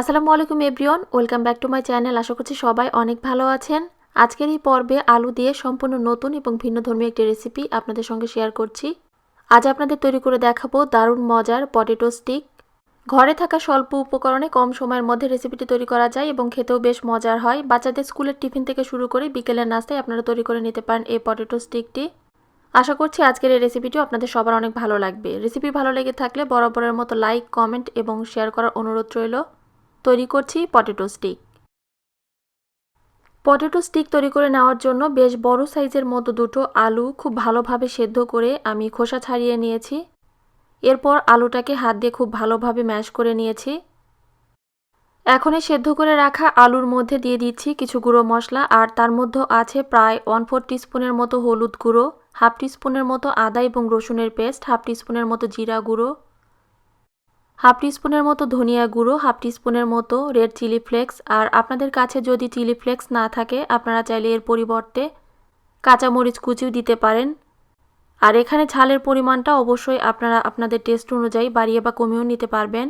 আসসালামু আলাইকুম, everyone. Welcome back to my channel. আশা করছি সবাই অনেক ভালো আছেন। আজকের এই পর্বে আলু দিয়ে সম্পূর্ণ নতুন এবং ভিন্ন ধর্মীয় একটি রেসিপি আপনাদের সঙ্গে শেয়ার করছি। আজ আপনাদের তৈরি করে দেখাবো দারুণ মজার পটেটো স্টিক ঘরে থাকা স্বল্প উপকরণে কম সময়ের মধ্যে রেসিপিটি তৈরি করা যায় এবং খেতেও বেশ মজার হয়। বাচ্চাদের স্কুলের টিফিন থেকে শুরু করে বিকেলের নাস্তায় আপনারা তৈরি করে নিতে পারেন এই পটেটো স্টিকটি আশা করছি আজকের এই রেসিপিটিও আপনাদের সবার অনেক ভালো লাগবে। রেসিপি ভালো লেগে থাকলে বরাবরের মতো লাইক কমেন্ট এবং শেয়ার করার অনুরোধ রইল। তৈরি করছি পটেটো স্টিক। পটেটো স্টিক তৈরি করে নেওয়ার জন্য বেশ বড় সাইজের মতো দুটো আলু খুব ভালোভাবে সেদ্ধ করে আমি খোসা ছাড়িয়ে নিয়েছি। এরপর আলুটাকে হাত দিয়ে খুব ভালোভাবে ম্যাশ করে নিয়েছি। এখন এই সেদ্ধ করে রাখা আলুর মধ্যে দিয়ে দিচ্ছি কিছু গুঁড়ো মশলা আর তার মধ্যে আছে প্রায় ওয়ান ফোর টিস্পুনের মতো হলুদ গুঁড়ো, হাফ টিস্পুনের মতো আদা এবং রসুনের পেস্ট, হাফ টিস্পুনের মতো জিরা গুঁড়ো। হাফ টিস্পুনের মতো ধনিয়া গুঁড়ো, হাফ টিস্পুনের মতো রেড চিলি ফ্লেক্স আর আপনাদের কাছে যদি চিলি ফ্লেক্স না থাকে, আপনারা চাইলে এর পরিবর্তে কাঁচামরিচ কুচিও দিতে পারেন। আর এখানে ঝালের পরিমাণটা অবশ্যই আপনারা আপনাদের টেস্ট অনুযায়ী বাড়িয়ে বা কমিয়েও নিতে পারবেন।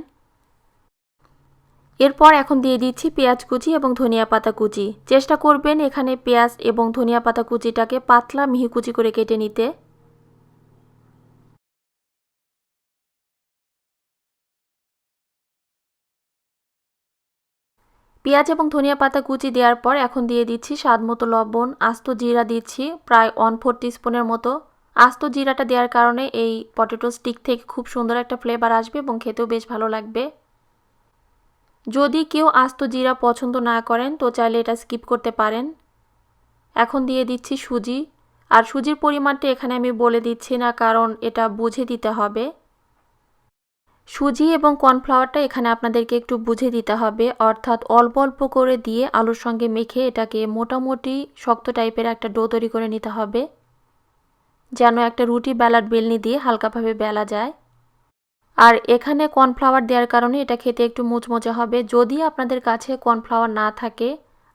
এরপর এখন দিয়ে দিচ্ছি পেঁয়াজ কুচি এবং ধনিয়া পাতা কুচি। চেষ্টা করবেন এখানে পেঁয়াজ এবং ধনিয়া পাতা কুচিটাকে পাতলা মিহি কুচি করে কেটে নিতে। পেঁয়াজ এবং ধনিয়া পাতা কুচি দেওয়ার পর এখন দিয়ে দিচ্ছি স্বাদ মতো লবণ, আস্ত জিরা দিচ্ছি প্রায় ওয়ান ফোর স্পুনের মতো। আস্ত জিরাটা দেওয়ার কারণে এই পটেটো স্টিক থেকে খুব সুন্দর একটা ফ্লেভার আসবে এবং খেতেও বেশ ভালো লাগবে। যদি কেউ আস্ত জিরা পছন্দ না করেন, তো চাইলে এটা স্কিপ করতে পারেন। এখন দিয়ে দিচ্ছি সুজি। আর সুজির পরিমাণটা এখানে আমি বলে দিচ্ছি না, কারণ এটা বুঝে দিতে হবে। সুজি এবং কর্নফ্লাওয়ারটা এখানে আপনাদেরকে একটু বুঝে দিতে হবে। অর্থাৎ অল্প অল্প করে দিয়ে আলুর সঙ্গে মেখে এটাকে মোটামুটি শক্ত টাইপের একটা ডো তৈরি করে নিতে হবে। যেন একটা রুটি বেলার বেলনি দিয়ে হালকাভাবে বেলা যায়। আর এখানে কর্নফ্লাওয়ার দেওয়ার কারণে এটা খেতে একটু মুচমোচে হবে। যদি আপনাদের কাছে কর্নফ্লাওয়ার না থাকে,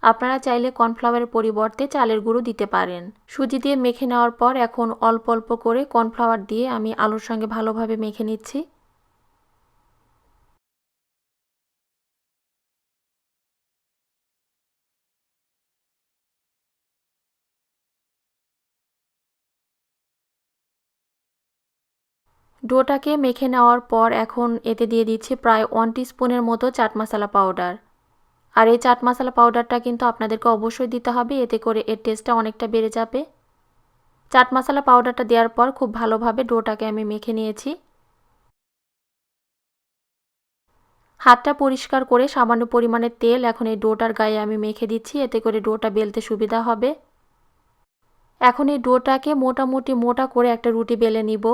আপনারা চাইলে কর্নফ্লাওয়ারের পরিবর্তে চালের গুঁড়ো দিতে পারেন। সুজি দিয়ে মেখে নেওয়ার পর এখন অল্প অল্প করে কর্নফ্লাওয়ার দিয়ে আমি আলুর সঙ্গে ভালোভাবে মেখে নিচ্ছি। ডোটাকে মেখে নেওয়ার পর এখন এতে দিয়ে দিচ্ছি প্রায় ওয়ান স্পুনের মতো চাট মশলা পাউডার আর এই চাট মশলা পাউডারটা কিন্তু আপনাদেরকে অবশ্যই দিতে হবে, এতে করে এর টেস্টটা অনেকটা বেড়ে যাবে। চাট মশলা পাউডারটা দেওয়ার পর খুব ভালোভাবে ডোটাকে আমি মেখে নিয়েছি। হাতটা পরিষ্কার করে সামান্য পরিমাণে তেল এখন এই ডোটার গায়ে আমি মেখে দিচ্ছি, এতে করে ডোটা বেলতে সুবিধা হবে। এখন এই ডোটাকে মোটামুটি মোটা করে একটা রুটি বেলে নিব।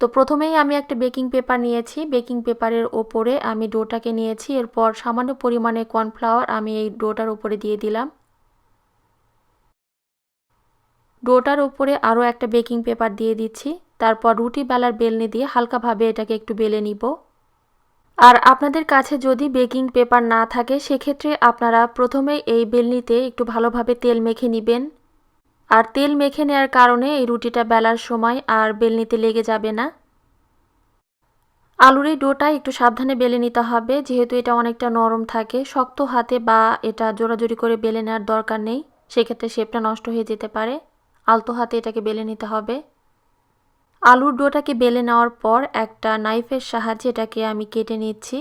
তো প্রথমেই আমি একটা বেকিং পেপার নিয়েছি। বেকিং পেপারের ওপরে আমি ডোটাকে নিয়েছি। এরপর সামান্য পরিমাণে কর্নফ্লাওয়ার আমি এই ডোটার ওপরে দিয়ে দিলাম। ডোটার ওপরে আরও একটা বেকিং পেপার দিয়ে দিচ্ছি। তারপর রুটি বেলার বেলনি দিয়ে হালকাভাবে এটাকে একটু বেলে নিব। আর আপনাদের কাছে যদি বেকিং পেপার না থাকে, সেক্ষেত্রে আপনারা প্রথমে এই বেলনিতে একটু ভালোভাবে তেল মেখে নেবেন। আর তেল মেখে নেওয়ার কারণে এই রুটিটা বেলার সময় আর বেলনিতে লেগে যাবে না। আলুর এই ডোটা একটু সাবধানে বেলে নিতে হবে, যেহেতু এটা অনেকটা নরম থাকে। শক্ত হাতে বা এটা জোরাজোরি করে বেলে নেওয়ার দরকার নেই, সেক্ষেত্রে শেপটা নষ্ট হয়ে যেতে পারে। আলতো হাতে এটাকে বেলে নিতে হবে। আলুর ডোটাকে বেলে নেওয়ার পর একটা নাইফের সাহায্যে এটাকে আমি কেটে নিচ্ছি।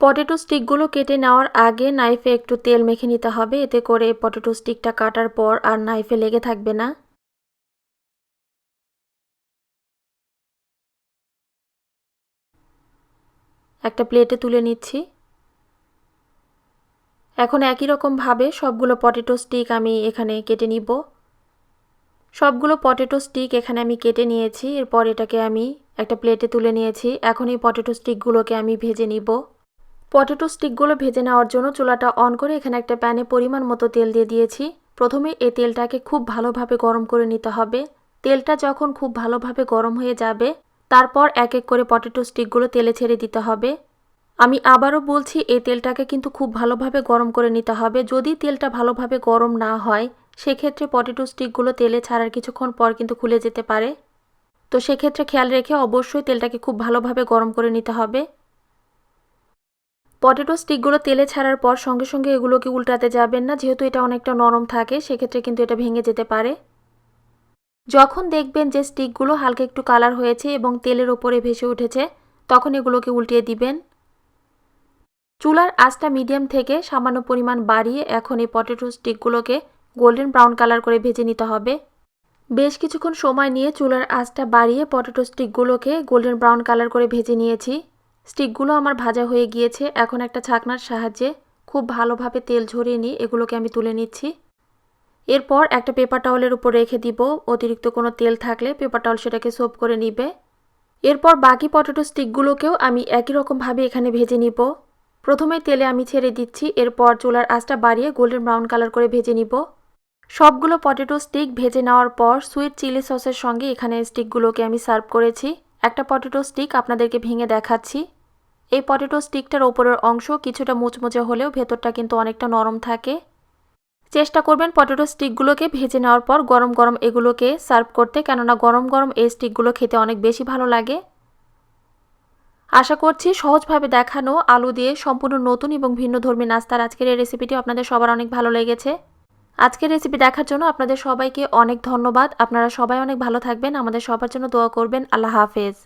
পটেটো স্টিকগুলো কেটে নেওয়ার আগে নাইফে একটু তেল মেখে নিতে হবে। এতে করে পটেটো স্টিকটা কাটার পর আর নাইফে লেগে থাকবে না। একটা প্লেটে তুলে নিচ্ছি। এখন একই রকমভাবে সবগুলো পটেটো স্টিক আমি এখানে কেটে নিব। সবগুলো পটেটো স্টিক এখানে আমি কেটে নিয়েছি। এরপর এটাকে আমি একটা প্লেটে তুলে নিয়েছি। এখন এই পটেটো স্টিকগুলোকে আমি ভেজে নিব। পটেটো স্টিকগুলো ভেজে নেওয়ার জন্য চুলাটা অন করে এখানে একটা প্যানে পরিমাণ মতো তেল দিয়ে দিয়েছি। প্রথমে এই তেলটাকে খুব ভালোভাবে গরম করে নিতে হবে। তেলটা যখন খুব ভালোভাবে গরম হয়ে যাবে, তারপর এক এক করে পটেটো স্টিকগুলো তেলে ছেড়ে দিতে হবে। আমি আবারও বলছি, এই তেলটাকে কিন্তু খুব ভালোভাবে গরম করে নিতে হবে। যদি তেলটা ভালোভাবে গরম না হয়, সেক্ষেত্রে পটেটো স্টিকগুলো তেলে ছাড়ার কিছুক্ষণ পর কিন্তু খুলে যেতে পারে। তো সেক্ষেত্রে খেয়াল রেখে অবশ্যই তেলটাকে খুব ভালোভাবে গরম করে নিতে হবে। পটেটো স্টিকগুলো তেলে ছাড়ার পর সঙ্গে সঙ্গে এগুলোকে উল্টাতে যাবেন না, যেহেতু এটা অনেকটা নরম থাকে, সেক্ষেত্রে কিন্তু এটা ভেঙে যেতে পারে। যখন দেখবেন যে স্টিকগুলো হালকা একটু কালার হয়েছে এবং তেলের ওপরে ভেসে উঠেছে, তখন এগুলোকে উল্টিয়ে দিবেন। চুলার আঁচটা মিডিয়াম থেকে সামান্য পরিমাণ বাড়িয়ে এখন এই পটেটো স্টিকগুলোকে গোল্ডেন ব্রাউন কালার করে ভেজে নিতে হবে। বেশ কিছুক্ষণ সময় নিয়ে চুলার আঁচটা বাড়িয়ে পটেটো স্টিকগুলোকে গোল্ডেন ব্রাউন কালার করে ভেজে নিয়েছি। স্টিকগুলো আমার ভাজা হয়ে গিয়েছে। এখন একটা ছাকনার সাহায্যে খুব ভালোভাবে তেল ঝরিয়ে নিয়ে এগুলোকে আমি তুলে নিচ্ছি। এরপর একটা পেপার টাওয়ালের উপর রেখে দিব। অতিরিক্ত কোনো তেল থাকলে পেপার টাওয়াল সেটাকে সোপ করে নিবে। এরপর বাকি পটেটো স্টিকগুলোকেও আমি একই রকমভাবে এখানে ভেজে নিব। প্রথমে তেলে আমি ছেড়ে দিচ্ছি। এরপর চুলার আঁচটা বাড়িয়ে গোল্ডেন ব্রাউন কালার করে ভেজে নিব। সবগুলো পটেটো স্টিক ভেজে নেওয়ার পর সুইট চিলি সসের সঙ্গে এখানে স্টিকগুলোকে আমি সার্ভ করেছি। একটা পটেটো স্টিক আপনাদেরকে ভেঙে দেখাচ্ছি। এই পটেটো স্টিকটার ওপরের অংশ কিছুটা মুচমুচে হলেও ভেতরটা কিন্তু অনেকটা নরম থাকে। চেষ্টা করবেন পটেটো স্টিকগুলোকে ভেজে নেওয়ার পর গরম গরম এগুলোকে সার্ভ করতে, কেননা গরম গরম এই স্টিকগুলো খেতে অনেক বেশি ভালো লাগে। আশা করছি সহজভাবে দেখানো আলু দিয়ে সম্পূর্ণ নতুন এবং ভিন্ন ধর্মী নাস্তার আজকের এই রেসিপিটি আপনাদের সবার অনেক ভালো লেগেছে। আজকের রেসিপি দেখার জন্য আপনাদের সবাইকে অনেক ধন্যবাদ। আপনারা সবাই অনেক ভালো থাকবেন। আমাদের সবার জন্য দোয়া করবেন। আল্লাহ হাফেজ।